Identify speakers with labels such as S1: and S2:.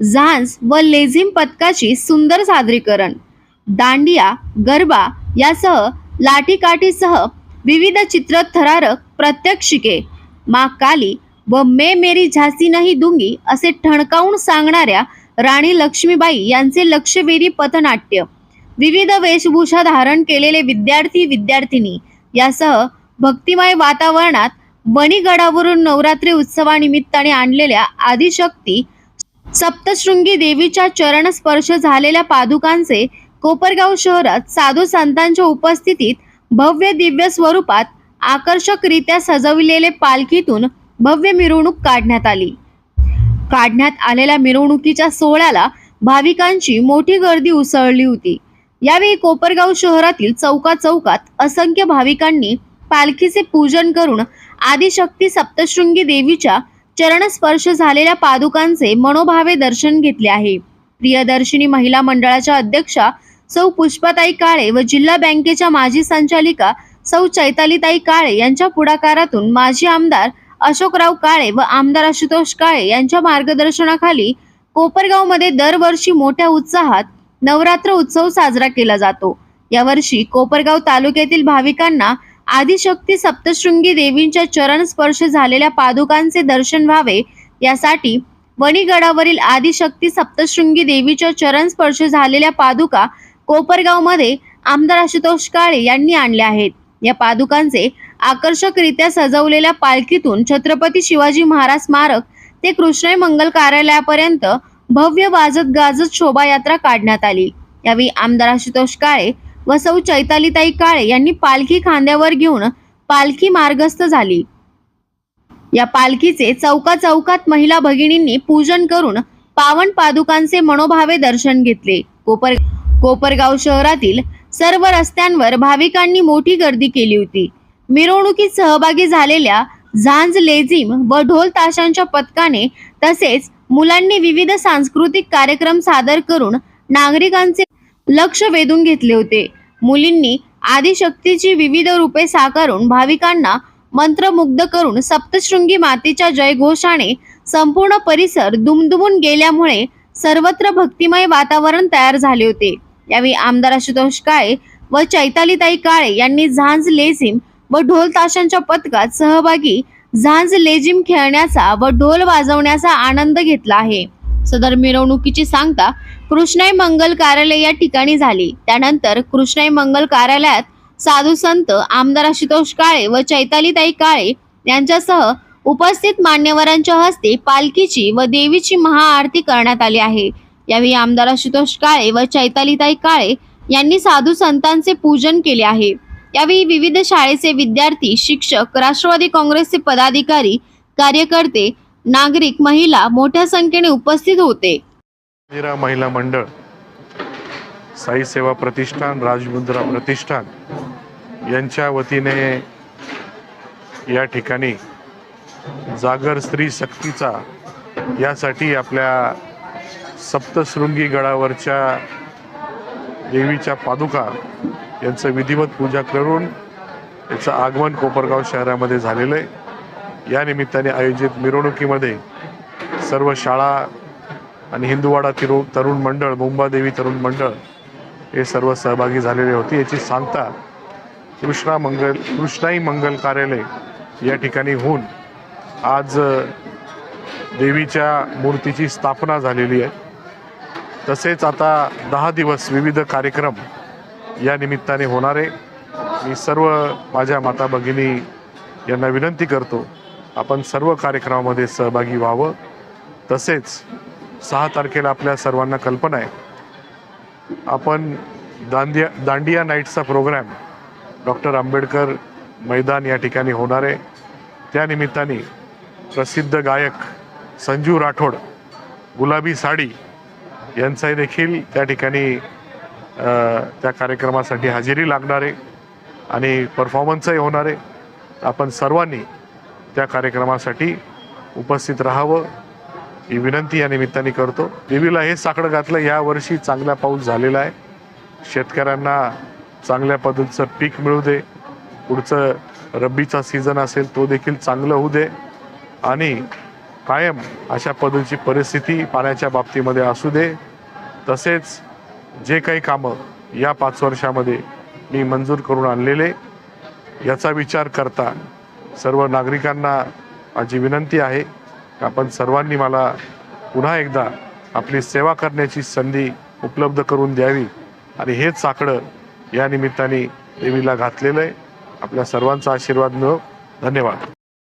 S1: झांज व लेझिम पथकाची सुंदर सादरीकरण. दांडिया गरबा यासह लाठीकाठीसह विविध चित्र थरारक प्रत्यक्षिके. मा काली व मे मेरी झासी नाही दुंगी असे ठणकावून सांगणाऱ्या राणी लक्ष्मीबाई यांचे लक्षवेधी पथनाट्य. विविध वेशभूषा धारण केलेले विद्यार्थी विद्यार्थिनी यासह भक्तिमय वातावरणात बणीगडावरून नवरात्री उत्सवानिमित्ताने आणलेल्या आदिशक्ती सप्तशृंगी देवीच्या चरण स्पर्श झालेल्या पादुकांचे कोपरगाव शहरात साधू संतांच्या उपस्थितीत भव्य दिव्य स्वरूपात आकर्षकरित्या सजविलेले पालखीतून भव्य मिरवणूक काढण्यात आली. काढण्यात आलेल्या मिरवणुकीच्या सोहळ्याला भाविकांची मोठी गर्दी उसळली होती. यावेळी कोपरगाव शहरातील चौका चौकात असंख्य भाविकांनी पालखीचे पूजन करून आदिशक्ती सप्तशृंगी देवीच्या चरणस्पर्श झालेल्या पादुकांचे मनोभावे दर्शन घेतले आहे. प्रियदर्शिनी महिला मंडळाच्या अध्यक्षा सौ पुष्पाताई काळे व जिल्हा बँकेच्या माजी संचालिका सौ चैतालीताई काळे यांच्या पुढाकारातून माजी आमदार अशोकराव काळे व आमदार आशुतोष काळे यांच्या मार्गदर्शनाखाली कोपरगावमध्ये दरवर्षी मोठ्या उत्साहात नवरात्र उत्सव साजरा केला जातो. यावर्षी कोपरगाव तालुक्यातील भाविकांना आदिशक्ती सप्तशृंगी देवींच्या चरण स्पर्श झालेल्या पादुकांचे दर्शन व्हावे यासाठी वणीगडावरील आदिशक्ती सप्तशृंगी देवीच्या चरण स्पर्श झालेल्या पादुका कोपरगावमध्ये आमदार आशुतोष काळे यांनी आणल्या आहेत. या पादुकांचे आकर्षकरित्या सजवलेल्या पालखीतून छत्रपती शिवाजी महाराज स्मारक ते कृष्णाई मंगल कार्यालयापर्यंत भव्य वाजत गाजत शोभायात्रा काढण्यात आली. यावेळी आमदार आशुतोष काळे व सौ चैतालीताई काळे यांनी पालखी खांद्यावर घेऊन पालखी मार्गस्थ झाली. या पालखीचे चौका चौकात महिला भगिनींनी पूजन करून पावन पादुकांचे मनोभावे दर्शन घेतले. कोपर कोपरगाव शहरातील सर्व रस्त्यांवर भाविकांनी मोठी गर्दी केली होती. मिरवणुकीत सहभागी झालेल्या झांज लेझिम व ढोल ताशांच्या पथकाने तसेच मुलांनी विविध सांस्कृतिक कार्यक्रम सादर करून नागरिकांचे लक्ष वेधून घेतले होते. मुलींनी आदिशक्तीची विविध रूपे साकारून भाविकांना मंत्रमुग्ध करून सप्तशृंगी मातेच्या जयघोषाने संपूर्ण परिसर दुमदुमून गेल्यामुळे सर्वत्र भक्तिमय वातावरण तयार झाले होते. यावेळी आमदार आशुतोष काळे व चैतालीताई काळे यांनी झांज लेझिम व ढोल ताशांच्या पथकात सहभागी झांज लेझिम खेळण्याचा व ढोल वाजवण्याचा आनंद घेतला आहे. सदर मिरवणुकीची सांगता कृष्णाई मंगल कार्यालय या ठिकाणी झाली. त्यानंतर कृष्णाई मंगल कार्यालयात साधू संत आमदार आशुतोष काळे व चैतालीताई काळे यांच्यासह उपस्थित मान्यवरांच्या हस्ते पालखीची व देवीची महाआरती करण्यात आली आहे. यावेळी आमदार आशुतोष काळे व चैतालीताई काळे यांनी साधू संतांचे पूजन केले आहे. यावेळी विविध शाळेचे विद्यार्थी शिक्षक राष्ट्रवादी काँग्रेसचे पदाधिकारी कार्यकर्ते नागरिक महिला मोठ्या संख्येने उपस्थित होते.
S2: मीरा महिला मंडळ साई सेवा प्रतिष्ठान राजमुद्रा प्रतिष्ठान यांच्या वतीने या ठिकाणी जागर स्त्री शक्तीचा यासाठी आपल्या सप्तशृंगी गडावरच्या देवीच्या पादुका यांचं विधिवत पूजा करून याचं आगमन कोपरगाव शहरामध्ये झालेलं आहे. या निमित्ताने आयोजित मिरवणुकीमध्ये सर्व शाळा आणि हिंदुवाडा तिरु तरुण मंडळ मुंबादेवी तरुण मंडळ हे सर्व सहभागी झालेले होते. याची सांगता कृष्णा मंगल कृष्णाई मंगल कार्यालय या ठिकाणी होऊन आज देवीच्या मूर्तीची स्थापना झालेली आहे. तसेच आता दहा दिवस विविध कार्यक्रम या निमित्ताने होणारे मी सर्व माझ्या माता भगिनी यांना विनंती करतो आपण सर्व कार्यक्रमामध्ये सहभागी व्हावं. तसेच सहा तारखेला आपल्या सर्वांना कल्पना आहे. आपण दांडिया दांडिया नाईटचा प्रोग्रॅम डॉक्टर आंबेडकर मैदान या ठिकाणी होणार आहे. त्यानिमित्ताने प्रसिद्ध गायक संजू राठोड गुलाबी साडी यांचाही देखील त्या ठिकाणी त्या कार्यक्रमासाठी हजेरी लागणार आहे आणि परफॉर्मन्सही होणार आहे. आपण सर्वांनी त्या कार्यक्रमासाठी उपस्थित राहावं. ही विनंती या निमित्ताने करतो. देवीला हे साकडं घातलं या वर्षी चांगला पाऊस झालेला आहे. शेतकऱ्यांना चांगल्या पद्धतीचं पीक मिळू दे. पुढचं रब्बीचा सीझन असेल तो देखील चांगलं होऊ दे. आणि कायम अशा पद्धतीची परिस्थिती पाण्याच्या बाबतीमध्ये असू दे. तसेच जे काही कामं या पाच वर्षामध्ये मी मंजूर करून आणलेले याचा विचार करता सर्व नागरिकांना माझी विनंती आहे. आपण सर्वांनी मला पुन्हा एकदा आपली सेवा करण्याची संधी उपलब्ध करून द्यावी आणि हेच साकडं या निमित्ताने देवीला घातलेलं आहे. आपल्या सर्वांचा आशीर्वाद मिळो. धन्यवाद.